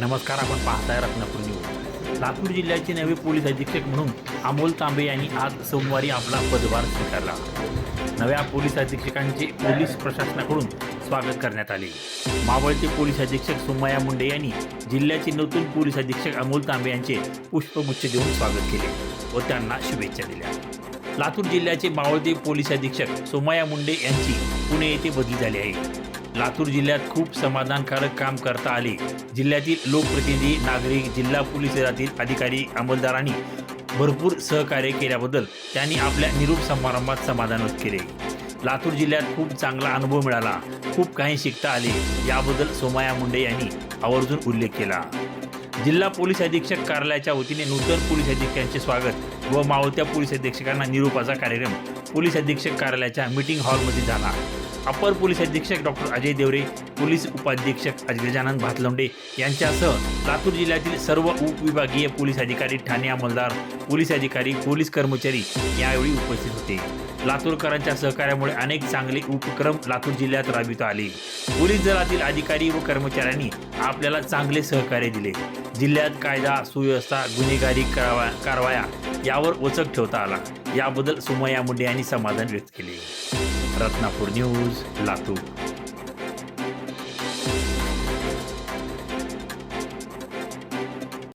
नमस्कार आपण पाहताय रत्नापूर न्यूज. लातूर जिल्ह्याचे नवे पोलीस अधीक्षक म्हणून अमोल तांबे यांनी आज सोमवारी आपला पदभार स्वीकारला. नव्या पोलीस अधीक्षकांचे पोलीस प्रशासनाकडून स्वागत करण्यात आले. मावळते पोलीस अधीक्षक सोमया मुंडे यांनी जिल्ह्याचे नूतन पोलीस अधीक्षक अमोल तांबे यांचे पुष्पगुच्छ देऊन स्वागत केले व त्यांना शुभेच्छा दिल्या. लातूर जिल्ह्याचे मावळते पोलीस अधीक्षक सोमया मुंडे यांची पुणे येथे बदली झाली आहे. लातूर जिल्ह्यात खूप समाधानकारक काम करता आले. जिल्ह्यातील लोकप्रतिनिधी नागरिक जिल्हा पोलीस दलातील अधिकारी अंमलदारांनी भरपूर सहकार्य केल्याबद्दल त्यांनी आपल्या निरूप समारंभात समाधान व्यक्त केले. लातूर जिल्ह्यात खूप चांगला अनुभव मिळाला. खूप काही शिकता आले. याबद्दल सोमाया मुंडे यांनी आवर्जून उल्लेख केला. जिल्हा पोलीस अधीक्षक कार्यालयाच्या वतीने नूतन पोलीस अधीक्षकांचे स्वागत व मावत्या पोलीस अधीक्षकांना निरूपाचा कार्यक्रम पोलीस अधीक्षक कार्यालयाच्या मीटिंग हॉलमध्ये झाला. अपर पोलीस अधीक्षक डॉक्टर अजय देवरे पोलीस उपाधीक्षक गजानन भातलवंडे यांच्यासह लातूर जिल्ह्यातील सर्व उपविभागीय पोलीस अधिकारी ठाणे अंमलदार पोलीस अधिकारी पोलीस कर्मचारी यावेळी उपस्थित होते. लातूरकरांच्या सहकार्यामुळे अनेक चांगले उपक्रम लातूर जिल्ह्यात राबविता आले. पोलीस दलातील अधिकारी व कर्मचाऱ्यांनी आपल्याला चांगले सहकार्य दिले. जिल्ह्यात कायदा सुव्यवस्था गुन्हेगारी कारवाया यावर वचक ठेवता आला. याबद्दल सुमया मुंडे यांनी समाधान व्यक्त केले. रत्नापूर न्यूज लातूर.